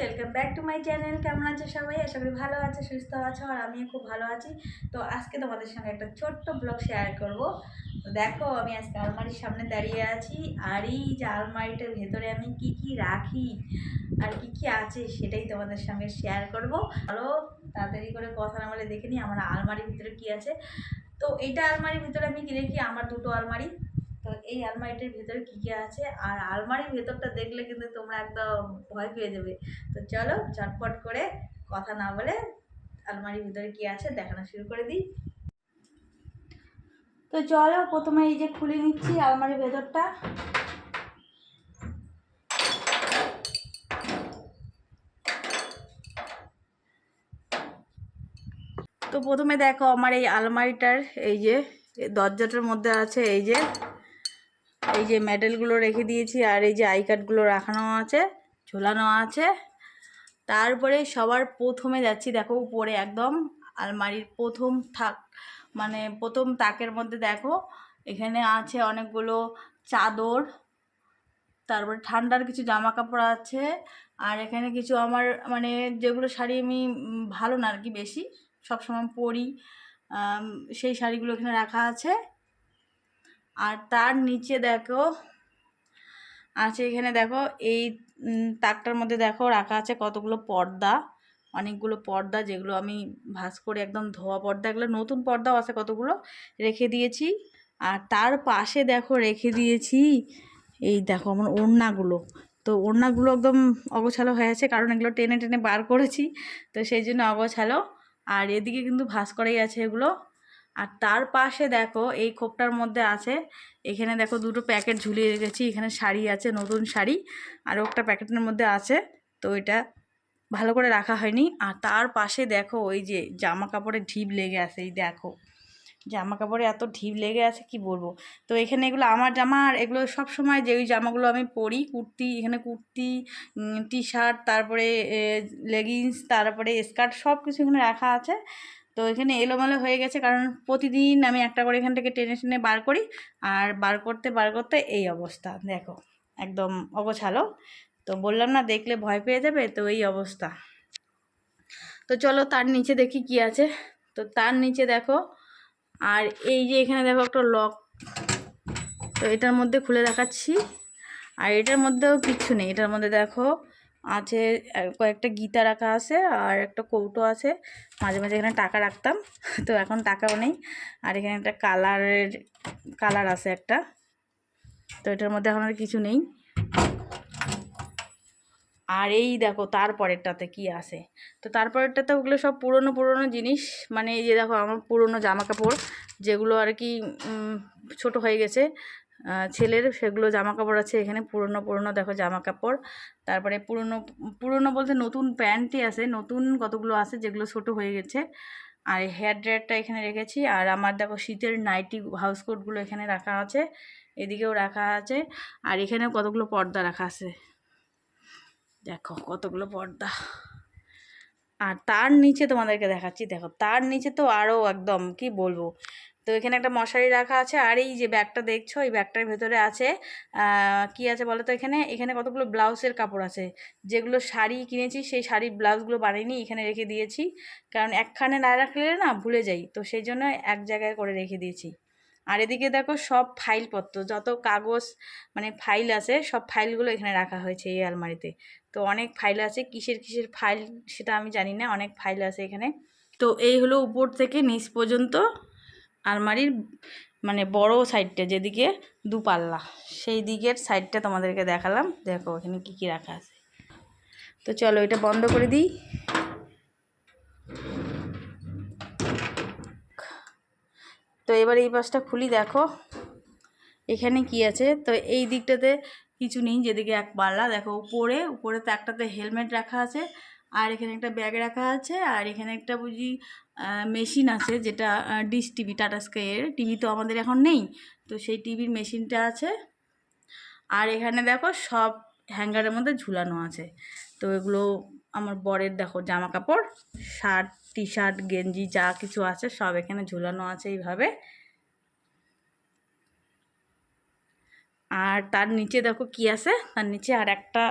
Welcome back to my channel কেমন আছে সবাই? আশা করি ভালো আছে, সুস্থ আছো, আর আমিও খুব ভালো আছি। তো আজকে তোমাদের সঙ্গে একটা ছোট্ট ব্লগ শেয়ার করব। তো দেখো, আমি আজকে আলমারির সামনে দাঁড়িয়ে আছি। আর এই যে আলমারিটার ভেতরে আমি কি কি রাখি আর কি কি আছে সেটাই তোমাদের সঙ্গে শেয়ার করব। চলো, তাড়াতাড়ি করে কথা না বলে দেখে নিই, আমার আলমারির ভিতরে কি আছে। তো এইটা আলমারির ভিতরে আমি কি রেখি? আমার দুটো আলমারি। তো এই আলমারিটার ভেতরে কী কী আছে? আর আলমারির ভেতরটা দেখলে কিন্তু তোমরা একদম ভয় পেয়ে যাবে। তো চলো চটপট করে কথা না বলে আলমারির ভিতরে কী আছে দেখানো শুরু করে দিই। তো চলো প্রথমে এই যে খুলে নিচ্ছি আলমারির ভেতরটা। তো প্রথমে দেখো আমার এই আলমারিটার এই যে দরজাটার মধ্যে আছে এই যে এই যে মেডেলগুলো রেখে দিয়েছি আর এই যে আই কার্ডগুলো রাখানো আছে, ঝোলানো আছে। তারপরে সবার প্রথমে যাচ্ছি, দেখো উপরে একদম আলমারির প্রথম থাক মানে প্রথম তাকের মধ্যে দেখো, এখানে আছে অনেকগুলো চাদর, তারপরে ঠান্ডার কিছু জামা কাপড় আছে, আর এখানে কিছু আমার মানে যেগুলো শাড়ি আমি ভালো না আর কি বেশি, সবসময় পরি সেই শাড়িগুলো এখানে রাখা আছে। আর তার নিচে দেখো, আছে এখানে দেখো, এই তাকটার মধ্যে দেখো রাখা আছে কতগুলো পর্দা, অনেকগুলো পর্দা যেগুলো আমি ভাঁজ করে একদম ধোয়া পর্দা, এগুলো নতুন পর্দাও আছে কতগুলো, রেখে দিয়েছি। আর তার পাশে দেখো রেখে দিয়েছি, এই দেখো আমার ওড়নাগুলো। তো ওড়নাগুলো একদম অগোছালো হয়ে আছে, কারণ এগুলো টেনে টেনে বার করেছি, তো সেই জন্য অগোছালো। আর এদিকে কিন্তু ভাঁজ করেই আছে এগুলো। আর তার পাশে দেখো, এই খোপটার মধ্যে আছে, এখানে দেখো দুটো প্যাকেট ঝুলিয়ে রেখেছি, এখানে শাড়ি আছে, নতুন শাড়ি আরও একটা প্যাকেটের মধ্যে আছে, তো এটা ভালো করে রাখা হয়নি। আর তার পাশে দেখো, ওই যে জামা কাপড়ে ঢিপ লেগে আছে, এই দেখো জামা কাপড়ে এত ঢিপ লেগে আছে, কি বলব? তো এখানে এগুলো আমার জামা, আর এগুলো সব সময় যে ওই জামাগুলো আমি পরি, কুর্তি, এখানে কুর্তি টি শার্ট তারপরে লেগিংস তারপরে স্কার্ট সব কিছু এখানে রাখা আছে। তো এখানে এলোমেলো হয়ে গেছে, কারণ প্রতিদিন আমি একটা করে এখান থেকে টেনে টেনে বার করি, আর বার করতে বার করতে এই অবস্থা, দেখো, একদম অগোছালো। তো বললাম না, দেখলে ভয় পেয়ে যাবে, তো এই অবস্থা। তো চলো তার নিচে দেখি কি আছে। তো তার নিচে দেখো, আর এই যে এখানে দেখো একটা লক। তো এটার মধ্যে খুলে দেখাচ্ছি, আর এটার মধ্যেও কিচ্ছু নেই, এটার মধ্যে দেখো আছে কয়েকটা গীতা রাখা আছে আর একটা কৌটো আছে। মাঝে মাঝে এখানে টাকা রাখতাম, তো এখন টাকাও নেই। আর এখানে একটা কালারের, কালার আছে একটা, তো এটার মধ্যে এখন আর কিছু নেই। আর এই দেখো, তারপরেরটাতে কি আছে? তো তারপরেরটাতে ওগুলো সব পুরনো পুরনো জিনিস। মানে এই যে দেখো, আমার পুরনো জামা কাপড় যেগুলো আর কি ছোট হয়ে গেছে। ছেলের সেগুলো জামা কাপড় আছে এখানে, পুরনো পুরনো, দেখো জামা কাপড় তারপরে পুরনো পুরনো বলতে নতুন প্যান্টই আছে, নতুন কতগুলো আছে যেগুলো ছোট হয়ে গেছে। আর হেয়ার ড্রায়ারটা এখানে রেখেছি। আর আমার দেখো শীতের নাইটি হাউস কোটগুলো এখানে রাখা আছে, এদিকেও রাখা আছে। আর এখানেও কতগুলো পর্দা রাখা আছে। দেখো কতগুলো পর্দা। আর তার নিচে তোমাদেরকে দেখাচ্ছি, দেখো তার নিচে তো আরও একদম, কি বলব? তো এখানে একটা মশারি রাখা আছে, আর এই যে ব্যাগটা দেখছ, এই ব্যাগটার ভেতরে আছে কি আছে বলো তো এখানে? এখানে কতগুলো ব্লাউজের কাপড় আছে। যেগুলো শাড়ি কিনেছি, সেই শাড়ির ব্লাউজগুলো বানিয়ে নিয়ে এখানে রেখে দিয়েছি। কারণ একখানে না রাখলে না ভুলে যাই, তো সেই জন্য এক জায়গায় করে রেখে দিয়েছি। আর এদিকে দেখো সব ফাইলপত্র, যত কাগজ মানে ফাইল আছে, সব ফাইলগুলো এখানে রাখা হয়েছে এই আলমারিতে। তো অনেক ফাইল আছে, কিসের কিসের ফাইল সেটা আমি জানি না, অনেক ফাইল আছে এখানে। তো এই হলো উপর থেকে নিচ পর্যন্ত। আলমারির মানে বড় সাইডটা যেদিকে দুপাল্লা, সেই দিকের সাইডটা তোমাদেরকে দেখালাম। দেখো এখানে কি কি রাখা আছে। তো চলো এটা বন্ধ করে দিই। তো এবার এই পাশটা খুলি, দেখো। এখানে কি আছে? তো এই দিকটাতে কিছু নেই, যেদিকে এক পাল্লা। দেখো, উপরে উপরে তো একটাতে হেলমেট রাখা আছে। আর এখানে একটা ব্যাগ রাখা আছে, আর এখানে একটা বুঝি মেশিন আছে যেটা ডিশ টিভি টাটা স্কাইয়ের টিভি তো আমাদের এখন নেই, তো সেই টিভির মেশিনটা আছে। আর এখানে দেখো সব হ্যাঙ্গারের মধ্যে ঝুলানো আছে। তো এগুলো আমার বরের দেখো জামা কাপড় শার্ট টি শার্ট গেঞ্জি, যা কিছু আছে সব এখানে ঝুলানো আছে এইভাবে। আর তার নিচে দেখো কি আছে? তার নিচে আর একটা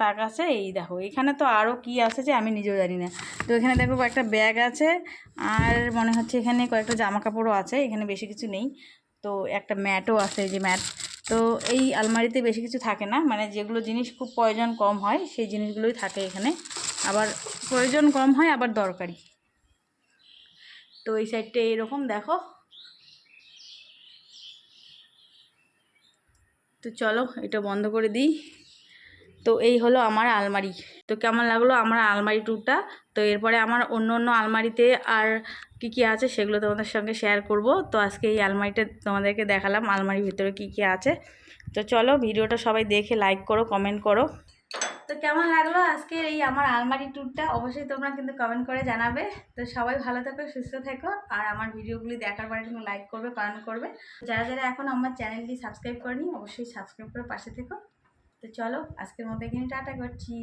তাক আছে, এই দেখো, এখানে তো আরও কি আছে যে আমি নিজেও জানি না। তো এখানে দেখো কয়েকটা ব্যাগ আছে, আর মনে হচ্ছে এখানে কয়েকটা জামা কাপড়ও আছে, এখানে বেশি কিছু নেই। তো একটা ম্যাটও আছে যে ম্যাট। তো এই আলমারিতে বেশি কিছু থাকে না মানে যেগুলো জিনিস খুব প্রয়োজন কম হয়, সেই জিনিসগুলোই থাকে এখানে। আবার প্রয়োজন কম হয়, আবার দরকারি। তো এই সাইডটা এরকম দেখো। তো চলো, এটা বন্ধ করে দিই। তো এই হলো আমার আলমারি। তো কেমন লাগল আমার আলমারি ট্যুরটা? তো এরপরে আমার অন্য অন্য আলমারিতে আর কি কি আছে সেগুলো তোমাদের সঙ্গে শেয়ার করব। তো আজকে এই আলমারিটা তোমাদেরকে দেখালাম, আলমারির ভিতরে কি কি আছে। তো চলো ভিডিওটা সবাই দেখে লাইক করো কমেন্ট করো। তো কেমন লাগল আজকের এই আমার আলমারি ট্যুরটা? অবশ্যই তোমরা কিন্তু কমেন্ট করে জানাবে। তো সবাই ভালো থেকো, সুস্থ থেকো। আর আমার ভিডিওগুলি দেখার পরে তুমি লাইক করবে কমেন্ট করবে। যারা যারা এখন আমার চ্যানেলটি সাবস্ক্রাইব করেনি, অবশ্যই সাবস্ক্রাইব করে পাশে থেকো। তো চলো আজকের মতো এখানে টাটা করছি।